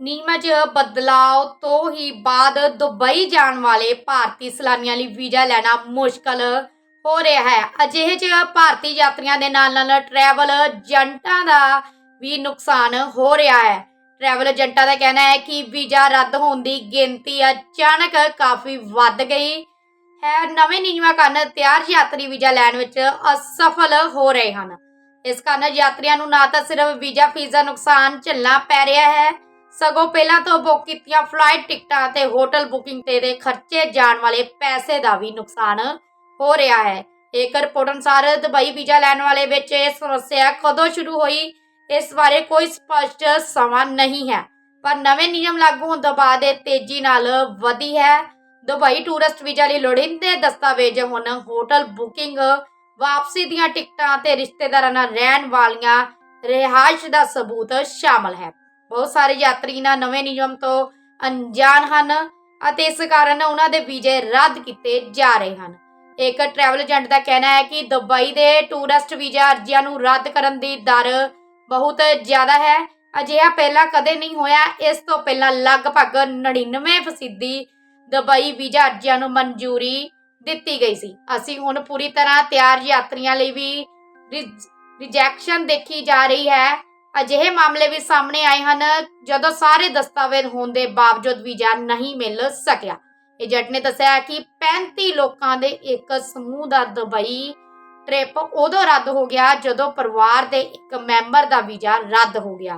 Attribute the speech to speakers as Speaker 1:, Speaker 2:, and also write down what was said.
Speaker 1: ਨਿਯਮਾਂ 'ਚ ਬਦਲਾਅ ਤੋਂ ਹੀ ਬਾਅਦ ਦੁਬਈ ਜਾਣ ਵਾਲੇ ਭਾਰਤੀ ਸੈਲਾਨੀਆਂ ਲਈ ਵੀਜ਼ਾ ਲੈਣਾ ਮੁਸ਼ਕਲ ਹੋ ਰਿਹਾ ਹੈ। ਅਜਿਹੇ 'ਚ ਭਾਰਤੀ ਯਾਤਰੀਆਂ ਦੇ ਨਾਲ ਨਾਲ ਟਰੈਵਲ ਏਜੰਟਾਂ ਦਾ ਵੀ ਨੁਕਸਾਨ ਹੋ ਰਿਹਾ ਹੈ। ਟਰੈਵਲ ਏਜੰਟਾਂ ਦਾ ਕਹਿਣਾ ਹੈ ਕਿ ਵੀਜ਼ਾ ਰੱਦ ਹੋਣ ਦੀ ਗਿਣਤੀ ਅਚਾਨਕ ਕਾਫੀ ਵੱਧ ਗਈ ਹੈ। ਨਵੇਂ ਨਿਯਮਾਂ ਕਾਰਨ ਤਿਆਰ ਯਾਤਰੀ ਵੀਜ਼ਾ ਲੈਣ ਵਿੱਚ ਅਸਫਲ ਹੋ ਰਹੇ ਹਨ। ਇਸ ਕਾਰਨ ਯਾਤਰੀਆਂ ਨੂੰ ਨਾ ਤਾਂ ਸਿਰਫ ਵੀਜ਼ਾ ਫੀਸ ਦਾ ਨੁਕਸਾਨ ਝੱਲਣਾ ਪੈ ਰਿਹਾ ਹੈ ਸਗੋਂ ਪਹਿਲਾਂ ਤੋਂ ਬੁੱਕ ਕੀਤੀਆਂ ਫਲਾਈਟ ਟਿਕਟਾਂ ਅਤੇ ਹੋਟਲ ਬੁਕਿੰਗ ਤੇ ਦੇ ਖਰਚੇ ਜਾਣ ਵਾਲੇ ਪੈਸੇ ਦਾ ਵੀ ਨੁਕਸਾਨ ਹੋ ਰਿਹਾ ਹੈ। ਇੱਕ ਰਿਪੋਰਟ ਅਨੁਸਾਰ ਦੁਬਈ ਵੀਜ਼ਾ ਲੈਣ ਵਾਲੇ ਵਿੱਚ ਇਹ ਸਮੱਸਿਆ ਕਦੋਂ ਸ਼ੁਰੂ ਹੋਈ, ਇਸ ਬਾਰੇ ਕੋਈ ਸਪਸ਼ਟ ਸਮਾਂ ਨਹੀਂ ਹੈ। ਪਰ ਨਵੇਂ ਨਿਯਮ ਲਾਗੂ ਹੋਣ ਤੋਂ ਬਾਅਦ ਇਹ ਤੇਜ਼ੀ ਨਾਲ ਵਧੀ ਹੈ। ਦੁਬਈ ਟੂਰਿਸਟ ਵੀਜ਼ਾ ਲਈ ਲੋੜੀਂਦੇ ਦਸਤਾਵੇਜ਼ ਹੁਣ ਹੋਟਲ ਬੁਕਿੰਗ, ਵਾਪਸੀ ਦੀਆਂ ਟਿਕਟਾਂ ਤੇ ਰਿਸ਼ਤੇਦਾਰਾਂ ਨਾਲ ਰਹਿਣ ਵਾਲੀਆਂ ਰਿਹਾਇਸ਼ ਦਾ ਸਬੂਤ ਸ਼ਾਮਲ ਹੈ। ਬਹੁਤ ਸਾਰੇ ਯਾਤਰੀ ਇਹਨਾਂ ਨਵੇਂ ਨਿਯਮ ਤੋਂ ਅਣਜਾਣ ਹਨ ਅਤੇ ਇਸ ਕਾਰਨ ਉਹਨਾਂ ਦੇ ਵੀਜ਼ੇ ਰੱਦ ਕੀਤੇ ਜਾ ਰਹੇ ਹਨ। ਇੱਕ ਟਰੈਵਲ ਏਜੰਟ ਦਾ ਕਹਿਣਾ ਹੈ ਕਿ ਦੁਬਈ ਦੇ ਟੂਰਿਸਟ ਵੀਜ਼ਾ ਅਰਜ਼ੀਆਂ ਨੂੰ ਰੱਦ ਕਰਨ ਦੀ ਦਰ ਬਹੁਤ ਜ਼ਿਆਦਾ ਹੈ। ਅਜਿਹਾ ਪਹਿਲਾਂ ਕਦੇ ਨਹੀਂ ਹੋਇਆ। ਇਸ ਤੋਂ ਪਹਿਲਾਂ ਲਗਭਗ 99% ਦੁਬਈ ਵੀਜ਼ਾ ਅਰਜ਼ੀਆਂ ਨੂੰ ਮਨਜ਼ੂਰੀ ਦਿੱਤੀ ਗਈ ਸੀ। ਅਸੀਂ ਹੁਣ ਪੂਰੀ ਤਰ੍ਹਾਂ ਤਿਆਰ ਯਾਤਰੀਆਂ ਲਈ ਵੀ ਰਿਜੈਕਸ਼ਨ ਦੇਖੀ ਜਾ ਰਹੀ ਹੈ। ਅਜਿਹੇ ਮਾਮਲੇ ਵੀ ਸਾਹਮਣੇ ਆਏ ਹਨ, ਜਦੋਂ ਸਾਰੇ ਦਸਤਾਵੇਜ਼ ਹੋਣ ਦੇ ਬਾਵਜੂਦ ਵੀਜ਼ਾ ਨਹੀਂ ਮਿਲ ਸਕਿਆ। ਏਜੰਟ ਨੇ ਦੱਸਿਆ ਕਿ 35 ਲੋਕਾਂ ਦੇ ਇੱਕ ਸਮੂਹ ਦਾ ਦੁਬਈ ਟ੍ਰਿਪ ਉਦੋਂ ਰੱਦ ਹੋ ਗਿਆ ਜਦੋਂ ਪਰਿਵਾਰ ਦੇ ਇੱਕ ਮੈਂਬਰ ਦਾ ਵੀਜ਼ਾ ਰੱਦ ਹੋ ਗਿਆ।